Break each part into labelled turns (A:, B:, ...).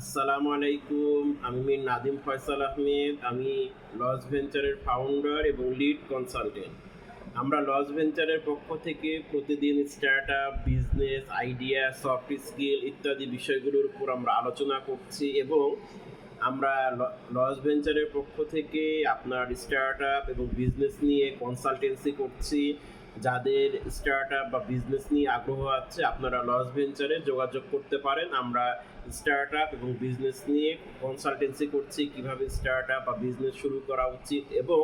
A: আসসালামু আলাইকুম, আমি নাদিম ফয়সাল আহমেদ, আমি লস ভেঞ্চারের ফাউন্ডার এবং লিড কনসালটেন্ট আমরা লস ভেঞ্চারের পক্ষ থেকে প্রতিদিন startup business idea soft skill ইত্যাদি বিষয়গুলোর উপর আমরা আলোচনা করছি এবং আমরা লস ভেঞ্চারের পক্ষ থেকে আপনার স্টার্ট আপ এবং বিজনেস নিয়ে কনসালটেন্সি করছি। যাদের স্টার্ট আপ বা বিজনেস নিয়ে আগ্রহ আছে, আপনারা লস ভেঞ্চারে যোগাযোগ করতে পারেন। আমরা স্টার্ট আপ এবং বিজনেস নিয়ে কনসালটেন্সি করছি, কীভাবে স্টার্ট আপ বা বিজনেস শুরু করা উচিত এবং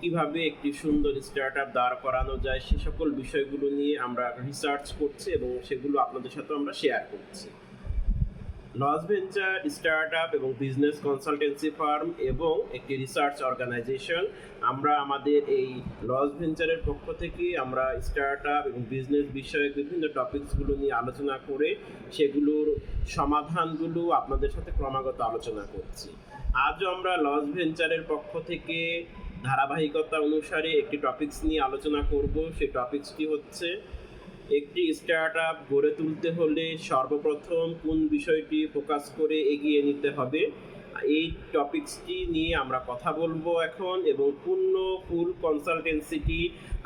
A: কীভাবে একটি সুন্দর স্টার্ট আপ দাঁড় করানো যায়, সে সকল বিষয়গুলো নিয়ে আমরা রিসার্চ করছি এবং সেগুলো আপনাদের সাথে আমরা শেয়ার করছি। লস ভেঞ্চার স্টার্ট আপ এবং বিজনেস কনসালটেন্সি ফার্ম এবং একটি রিসার্চ অর্গানাইজেশন। আমরা আমাদের এই লস ভেঞ্চারের পক্ষ থেকে আমরা স্টার্ট আপ এবং বিজনেস বিষয়ে বিভিন্ন টপিকসগুলো নিয়ে আলোচনা করে সেগুলোর সমাধানগুলো আপনাদের সাথে ক্রমাগত আলোচনা করছি। আজও আমরা লস ভেঞ্চারের পক্ষ থেকে ধারাবাহিকতা অনুসারে একটি টপিকস নিয়ে আলোচনা করব। সেই টপিকসটি হচ্ছে একটি স্টার্ট আপ গড়ে তুলতে হলে সর্বপ্রথম কোন বিষয়টি ফোকাস করে এগিয়ে নিতে হবে? এই টপিকসটি নিয়ে আমরা কথা বলব এখন এবং পূর্ণ ফুল কনসালটেন্সিটি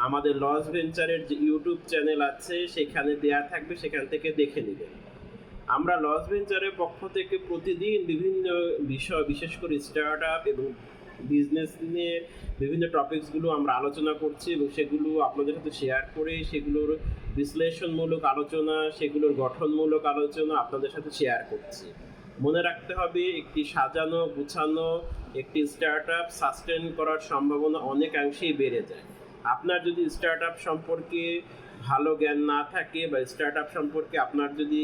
A: আমাদের লস ভেঞ্চারের যে ইউটিউব চ্যানেল আছে, সেখানে দেয়া থাকবে, সেখান থেকে দেখে নেবেন। আমরা লস ভেঞ্চারের পক্ষ থেকে প্রতিদিন বিভিন্ন বিষয়, বিশেষ করে স্টার্ট আপ এবং বিজনেস নিয়ে বিভিন্ন টপিকসগুলো আমরা আলোচনা করছি এবং সেগুলো আপনাদের সাথে শেয়ার করে সেগুলোর বিশ্লেষণমূলক আলোচনা, সেগুলোর গঠনমূলক আলোচনা আপনাদের সাথে শেয়ার করছি। মনে রাখতে হবে, একটি সাজানো, গুছানো, একটি স্টার্ট আপ সাস্টেন করার সম্ভাবনা অনেকাংশেই বেড়ে যায়। আপনার যদি স্টার্ট আপ সম্পর্কে ভালো জ্ঞান না থাকে বা স্টার্ট আপ সম্পর্কে আপনার যদি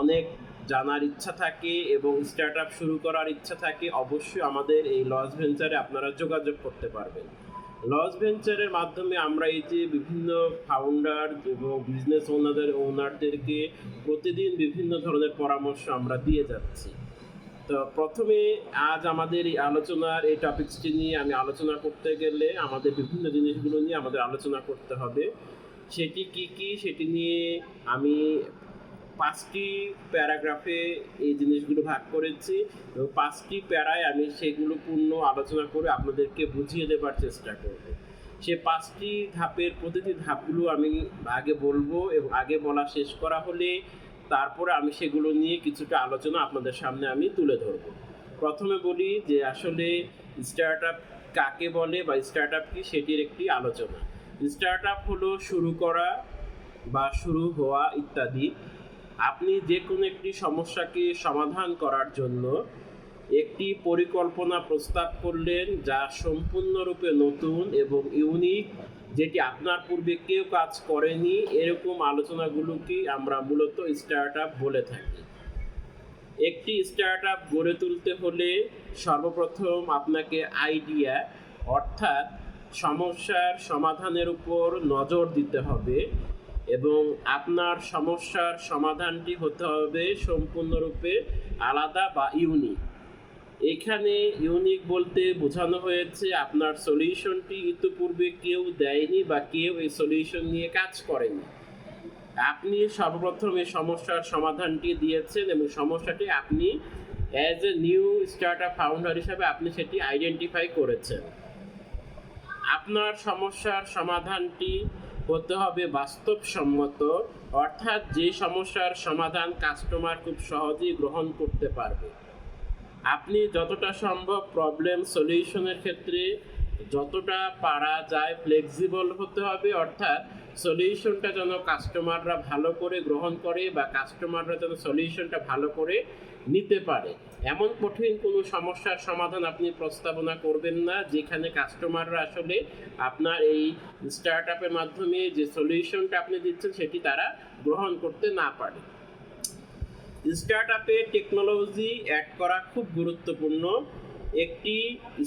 A: অনেক জানার ইচ্ছা থাকে এবং স্টার্ট আপ শুরু করার ইচ্ছা থাকে, অবশ্যই আমাদের এই লস ভেঞ্চারে আপনারা যোগাযোগ করতে পারবেন। লস ভেঞ্চারের মাধ্যমে আমরা এই যে বিভিন্ন ফাউন্ডার এবং বিজনেস ওনারদের ওনারদেরকে প্রতিদিন বিভিন্ন ধরনের পরামর্শ আমরা দিয়ে যাচ্ছি। তো প্রথমে আজ আমাদের এই আলোচনার এই টপিকসটি নিয়ে আমি আলোচনা করতে গেলে আমাদের বিভিন্ন জিনিসগুলো নিয়ে আমাদের আলোচনা করতে হবে। সেটি কি কি? সেটি নিয়ে আমি পাঁচটি প্যারাগ্রাফে এই জিনিসগুলো ভাগ করেছি এবং পাঁচটি প্যারায় আমি সেগুলো পূর্ণ আলোচনা করে আপনাদেরকে বুঝিয়ে দেবার চেষ্টা করব। সে পাঁচটি ধাপের প্রতিটি ধাপগুলো আমি আগে বলব এবং আগে বলা শেষ করা হলে তারপরে আমি সেগুলো নিয়ে কিছুটা আলোচনা আপনাদের সামনে আমি তুলে ধরব। প্রথমে বলি যে আসলে স্টার্ট আপ কাকে বলে বা স্টার্ট আপ কি সেটির একটি আলোচনা। স্টার্ট আপ হলো শুরু করা বা শুরু হওয়া ইত্যাদি। আপনি যে কোনো একটি সমস্যাকে সমাধান করার জন্য একটি পরিকল্পনা প্রস্তাব করলেন যা সম্পূর্ণরূপে নতুন এবং ইউনিক যেটি আপনার পূর্বে কেউ কাজ করেনি, এরকম আলোচনাগুলোকে আমরা মূলত স্টার্ট আপ বলে থাকি। একটি স্টার্ট আপ গড়ে তুলতে হলে সর্বপ্রথম আপনাকে আইডিয়া অর্থাৎ সমস্যার সমাধানের উপর নজর দিতে হবে। এবং আপনার সমস্যার সমাধানটি হতে হবে সম্পূর্ণরূপে আলাদা বা ইউনিক এখানে ইউনিক বলতে বোঝানো হয়েছে আপনার সলিউশনটি ইতিপূর্বে কেউ দেয়নি বা কেউ এই সলিউশন নিয়ে কাজ করেনি। আপনি সর্বপ্রথম এই সমস্যার সমাধানটি দিয়েছেন এবং সমস্যাটি আপনি as a new startup founder হিসাবে আপনি সেটি আইডেন্টিফাই করেছেন। আপনার সমস্যার সমাধানটি হতে হবে বাস্তবসম্মত, অর্থাৎ যে সমস্যার সমাধান কাস্টমার খুব সহজেই গ্রহণ করতে পারবে। আপনি যতটা সম্ভব প্রবলেম সলিউশনের ক্ষেত্রে যতটা পারা যায় ফ্লেক্সিবল হতে হবে, অর্থাৎ সলিউশনটা যেন কাস্টমাররা ভালো করে গ্রহণ করে বা কাস্টমাররা যেন সলিউশনটা ভালো করে নিতে পারে। এমন কঠিন কোনো সমস্যার সমাধান আপনি প্রস্তাবনা করবেন না, যেখানে কাস্টমাররা আসলে আপনার এই স্টার্ট আপের মাধ্যমে যে সলিউশনটা আপনি দিচ্ছেন, সেটি তারা গ্রহণ করতে না পারে। স্টার্ট আপে টেকনোলজি অ্যাড করা খুব গুরুত্বপূর্ণ। একটি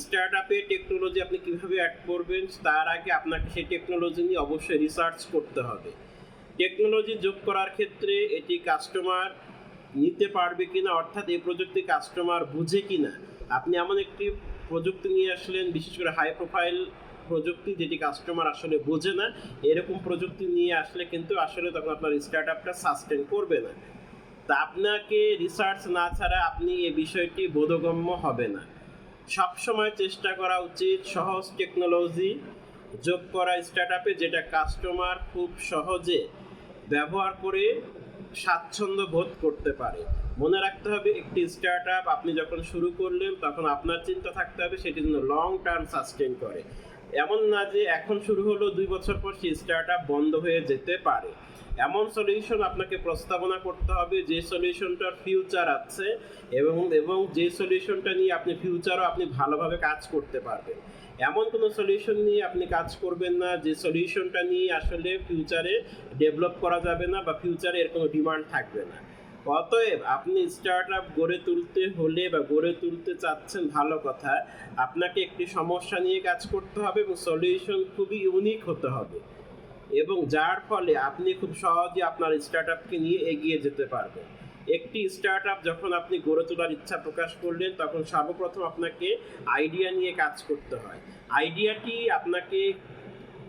A: স্টার্ট আপে টেকনোলজি আপনি কীভাবে অ্যাড করবেন, তার আগে আপনাকে সেই টেকনোলজি নিয়ে অবশ্যই রিসার্চ করতে হবে। টেকনোলজি যোগ করার ক্ষেত্রে এটি কাস্টমার নিতে পারবে কিনা, অর্থাৎ এই প্রযুক্তি কাস্টমার বুঝে কিনা, আপনি এমন একটি প্রযুক্তি নিয়ে আসলেন, বিশেষ করে হাই প্রোফাইল প্রযুক্তি যেটি কাস্টমার আসলে বোঝে না, এরকম প্রযুক্তি নিয়ে আসলে কিন্তু আসলে তখন আপনার স্টার্ট আপটা সাস্টেন করবে না। তা আপনাকে রিসার্চ না ছাড়া আপনি এ বিষয়টি বোধগম্য হবে না। সবসময় চেষ্টা করা উচিত সহজ টেকনোলজি যোগ করা স্টার্ট আপে যেটা কাস্টমার খুব সহজে ব্যবহার করে স্বাচ্ছন্দ্য বোধ করতে পারে। মনে রাখতে হবে, একটি স্টার্ট আপ আপনি যখন শুরু করলেন, তখন আপনার চিন্তা থাকতে হবে সেটি যেন লং টার্ম সাস্টেন করে। এমন না যে এখন শুরু হলো, দুই বছর পর সেই স্টার্ট আপ বন্ধ হয়ে যেতে পারে। এমন সলিউশন আপনাকে প্রস্তাবনা করতে হবে যে সলিউশনটার ফিউচার আছে এবং এবং যে সলিউশনটা নিয়ে আপনি ফিউচারও আপনি ভালোভাবে কাজ করতে পারবেন। এমন কোনো সলিউশন নিয়ে আপনি কাজ করবেন না যে সলিউশনটা নিয়ে আসলে ফিউচারে ডেভেলপ করা যাবে না বা ফিউচারে এর কোনো ডিমান্ড থাকবে না। অতএব আপনি স্টার্ট আপ গড়ে তুলতে হলে বা গড়ে তুলতে চাচ্ছেন ভালো কথা, আপনাকে একটি সমস্যা নিয়ে কাজ করতে হবে এবং সলিউশন খুবই ইউনিক হতে হবে। এবং যার ফলে আপনি খুব সহজে আপনার স্টার্ট আপকে নিয়ে এগিয়ে যেতে পারবেন। একটি স্টার্ট আপ যখন আপনি গড়ে তোলার ইচ্ছা প্রকাশ করলেন, তখন সর্বপ্রথম আপনাকে আইডিয়া নিয়ে কাজ করতে হয়। আইডিয়াটি আপনাকে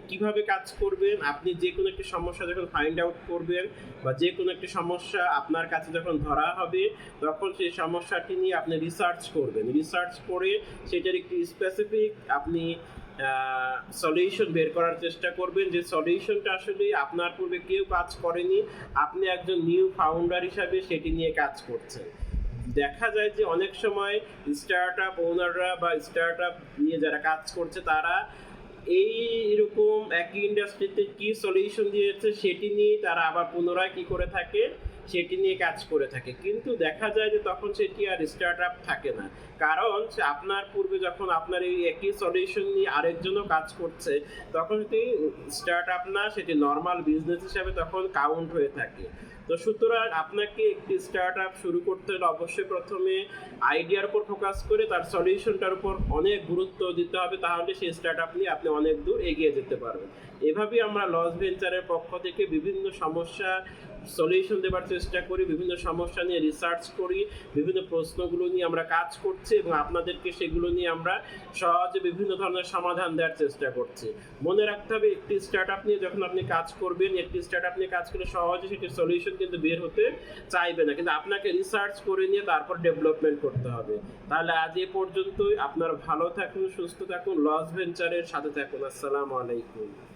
A: কীভাবে কাজ করবেন, আপনি যে কোনো একটি সমস্যা যখন ফাইন্ড আউট করবেন বা যে কোনো একটি সমস্যা আপনার কাছে যখন ধরা হবে, তখন সেই সমস্যাটি নিয়ে আপনি রিসার্চ করবেন। রিসার্চ করে সেটার একটি স্পেসিফিক আপনি সলিউশন বের করার চেষ্টা করবেন যে সলিউশনটা আসলে আপনার পূর্বে কেউ কাজ করেনি, আপনি একজন নিউ ফাউন্ডার হিসাবে সেটি নিয়ে কাজ করছেন। দেখা যায় যে অনেক সময় স্টার্ট আপ ওনাররা বা স্টার্ট আপ নিয়ে যারা কাজ করছে, তারা এই এরকম একই ইন্ডাস্ট্রিতে কি সলিউশন দিয়েছে সেটি নিয়ে তারা আবার পুনরায় কি করে থাকে সেটি নিয়ে কাজ করে থাকে। কিন্তু দেখা যায় যে তখন সেটি আর স্টার্ট আপ থাকে না। কারণ আপনার পূর্বে যখন আপনার এই একই সলিউশন নিয়ে আরেকজনও কাজ করছে, তখন সেটি স্টার্ট আপ না, সেটি নর্মাল বিজনেস হিসাবে তখন কাউন্ট হয়ে থাকে। তো সুতরাং আপনাকে একটি স্টার্ট আপ শুরু করতে হলে অবশ্যই প্রথমে আইডিয়ার উপর ফোকাস করে তার সলিউশনটার উপর অনেক গুরুত্ব দিতে হবে, তাহলে সেই স্টার্ট আপ নিয়ে আপনি অনেক দূর এগিয়ে যেতে পারবেন। এভাবেই আমরা লস ভেঞ্চারের পক্ষ থেকে বিভিন্ন সমস্যা সলিউশন দেওয়ার চেষ্টা করি, বিভিন্ন সমস্যা নিয়ে রিসার্চ করি, বিভিন্ন প্রশ্নগুলো নিয়ে আমরা কাজ করছি এবং আপনাদেরকে সেগুলো নিয়ে আমরা সহজে বিভিন্ন ধরনের সমাধান দেওয়ার চেষ্টা করছি। মনে রাখতে হবে, একটি স্টার্ট আপ নিয়ে যখন আপনি কাজ করবেন, একটি স্টার্ট আপ নিয়ে কাজ করলে সহজে সেটি সলিউশন কিন্তু বের হতে চাইবে না। কিন্তু আপনাকে রিসার্চ করে নিয়ে তারপর ডেভেলপমেন্ট করতে হবে। তাহলে আজ এ পর্যন্তই। আপনার ভালো থাকুন, সুস্থ থাকুন, লস ভেঞ্চারের সাথে থাকুন। আসসালামু আলাইকুম।